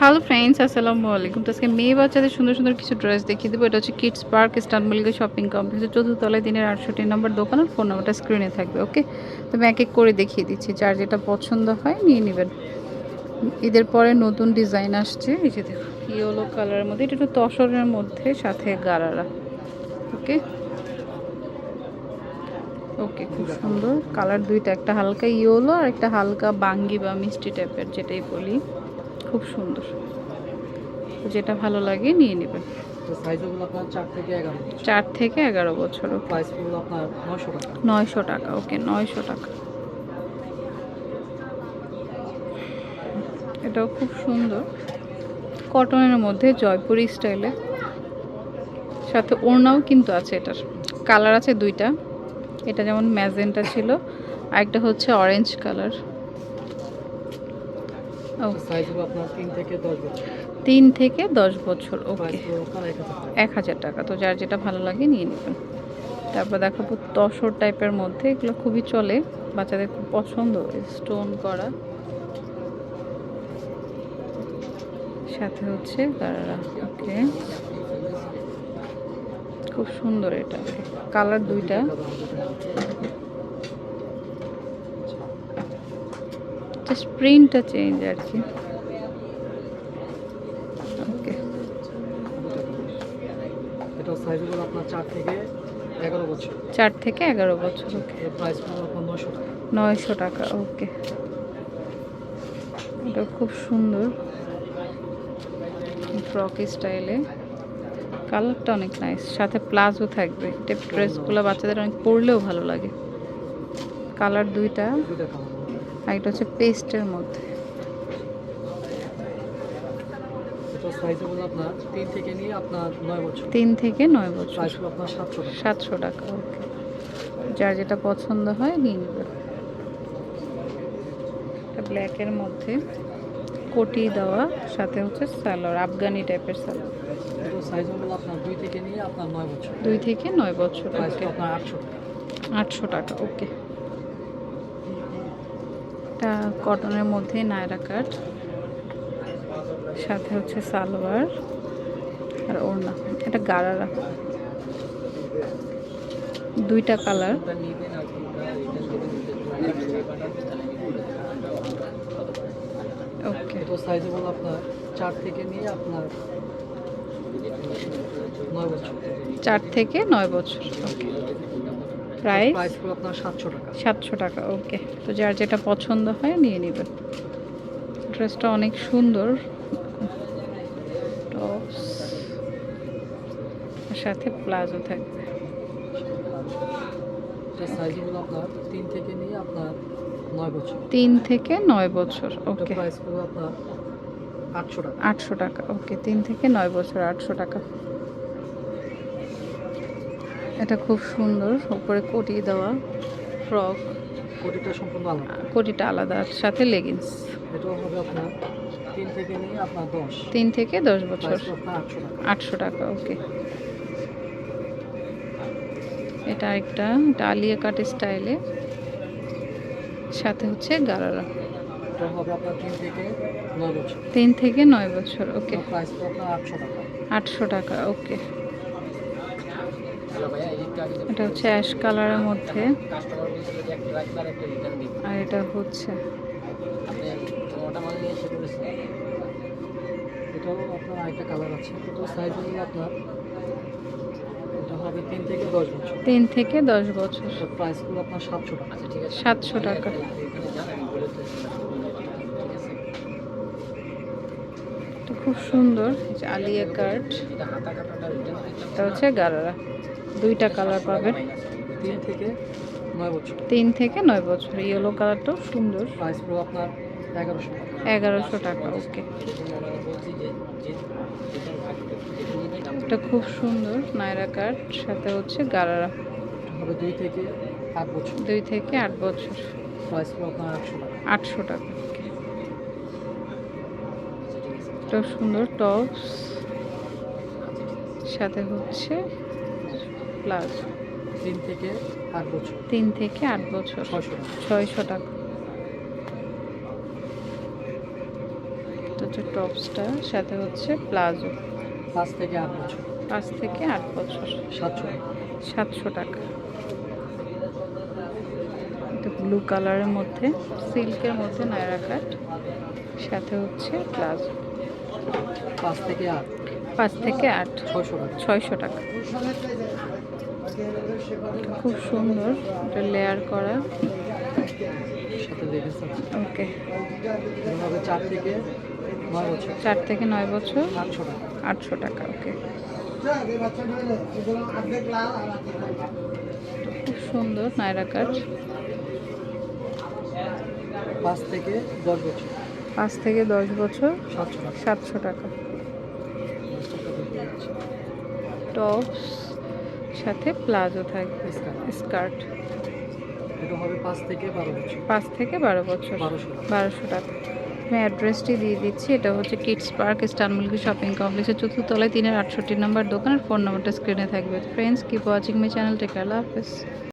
Hello friends আসসালামু আলাইকুম তো আজকে মেয়ে বাচ্চাদের সুন্দর সুন্দর কিছু ড্রেস দেখিয়ে দেবো। এটা হচ্ছে কিডস পার্ক ইস্তানবুলিকা শপিং কমপ্লেক্সের চতুর্থতলায় দিনের আটষট্টি নম্বর দোকান আর ফোন নাম্বারটা স্ক্রিনে থাকবে ওকে তো আমি এক এক করে দেখিয়ে দিচ্ছি। যার যেটা পছন্দ হয় নিয়ে নেবেন। ঈদের পরে নতুন ডিজাইন আসছে। এই যে দেখুন ইয়েলো কালারের মধ্যে। এটা একটু তসরের মধ্যে, সাথে গারারা ওকে ওকে খুব সুন্দর। কালার দুইটা, একটা হালকা ইয়েলো আর একটা হালকা বাঙ্গি বা মিষ্টি টাইপের যেটাই বলি। খুব সুন্দর। যেটা ভালো লাগে নিয়ে নেবেন চার থেকে এগারো বছর। নয়শো টাকা ওকে নয়শো টাকা। এটাও খুব সুন্দর। কটনের মধ্যে জয়পুরি স্টাইলে। সাথে ওড়নাও কিন্তু আছে এটার। কালার আছে দুইটা। এটা যেমন ম্যাজেন্টা ছিল আরেকটা হচ্ছে অরেঞ্জ কালার ও তো সাইজগুলো আপনার তিন থেকে দশ বছর। তিন থেকে দশ বছর ওকে এক হাজার টাকা। এক হাজার টাকা তো যার যেটা ভালো লাগে নিয়ে নেবেন। তারপর দেখাবো তসর টাইপের মধ্যে এগুলো খুবই চলে বাচ্চাদের খুব পছন্দ স্টোন করা। সাথে হচ্ছে গারারা ওকে খুব সুন্দর এটা কালার দুইটা। জাস্ট প্রিন্টটা চেঞ্জ আর কি। ওকে। এটা আপনার থেকে এগারো বছর। চার থেকে এগারো বছর ওকে। এর প্রাইস পড়ল আপনার নশো টাকা। নয়শো টাকা ওকে। এটা খুব সুন্দর। ফ্রক স্টাইলে। কালারটা অনেক নাইস সাথে প্লাজো থাকবে। এটা ড্রেসগুলো বাচ্চাদের অনেক পরলেও ভালো লাগে। কালার দুইটা। আর এটা হচ্ছে পেস্টের মধ্যে। তিন থেকে আপনার নয় বছর। সাতশো টাকা। ওকে। যার যেটা পছন্দ হয় নিয়ে নেবে। ব্ল্যাকের মধ্যে কোটি দেওয়া সাথে হচ্ছে সালোয়ার আফগানি টাইপের আপনার দুই থেকে নিয়ে বছর। আটশো টাকা ওকে। এটা কটনের মধ্যে নায়রা কাট সাথে হচ্ছে সালোয়ার আর ওড়না এটা গারারা। দুইটা কালার। ওকে। এটা সাইজগুলো আপনার চার থেকে নিয়ে আপনার চার থেকে নয় বছর ওকে। প্রাইস সাতশো টাকা। ওকে তো যার যেটা পছন্দ হয় নিয়ে নেবেন ড্রেসটা অনেক সুন্দর। টপস সাথে প্লাজো থাকবে। আপনার তিন থেকে নিয়ে আপনার নয় বছর। তিন থেকে নয় বছর ওকে প্রাইস আপনার আটশো টাকা। আটশো টাকা ওকে তিন থেকে নয় বছর আটশো টাকা। এটা খুব সুন্দর উপরে কোটি দেওয়া ফ্রক। কোটিটা সম্পূর্ণ আলাদা? কোটিটা আলাদা সাথে লেগিংস এটাও হবে আপনার তিন থেকে নিয়ে আপনার দশ। তিন থেকে দশ বছর। আটশো টাকা। ওকে। এটা একটা এটা আলিয়া কাট স্টাইলে সাথে হচ্ছে গারারা। তিন থেকে নয় বছর। ওকে। আটশো টাকা ওকে। এটা হচ্ছে অ্যাশ কালারের মধ্যে। আর এটা হচ্ছে। এটাও আপনার আরেকটা কালার আছে। এটা সাইজ হলো আপনার এটা হবে তিন থেকে দশ বছর। তিন থেকে দশ বছর। এটার আপনার সাতশো টাকা। ঠিক আছে। সাতশো টাকা। খুব সুন্দর। আলিয়া কাট এটা হচ্ছে গারারা। দুইটা কালার পাবেন তিন থেকে নয় বছর। তিন থেকে নয় বছর। ইয়েলো কালারটাও সুন্দর। প্রাইস হলো আপনার এগারোশো টাকা। এগারোশো টাকা ওকে এটা খুব সুন্দর নায়রা কাট সাথে হচ্ছে গারারা। হবে দুই থেকে আট বছর। দুই থেকে আট বছর। প্রাইস হলো আপনার আটশো টাকা। আটশো টাকা এটা সুন্দর টপস সাথে হচ্ছে প্লাস তিন থেকে আট বছর। তিন থেকে আট বছর। ছয়শো টাকা। হচ্ছে টপসটা সাথে হচ্ছে প্লাজো। পাঁচ থেকে আট বছর। পাঁচ থেকে আট বছর। সাতশো সাতশো টাকা। এটা ব্লু কালারের মধ্যে সিল্কের মধ্যে নায়রা কাট সাথে হচ্ছে প্লাজো। পাঁচ থেকে আট। পাঁচ থেকে আট। ছয়শো টাকা। ছয়শো টাকা। খুব সুন্দর এটা লেয়ার করা। ওকে চার থেকে নয় বছর। চার থেকে নয় বছর? আটশো টাকা। ওকে খুব সুন্দর নায়রা কাট পাঁচ থেকে দশ বছর। পাঁচ থেকে দশ বছর? সাতশো টাকা। সাতশো টাকা। টপস সাথে প্লাজো থাকবে। স্কার্ট। স্কার্ট। এটা হবে পাঁচ থেকে বারো বছর। পাঁচ থেকে বারো বছর। বারোশো টাকা। আমি অ্যাড্রেসটি দিয়ে দিচ্ছি। এটা হচ্ছে কিডস পার্ক ইস্টানবুলকি শপিং কমপ্লেক্সের চতুর্থতলায় তিনের আটষট্টি নম্বর দোকানের ফোন নম্বরটা স্ক্রিনে থাকবে। Friends keep watching my channel take care হাফেজ।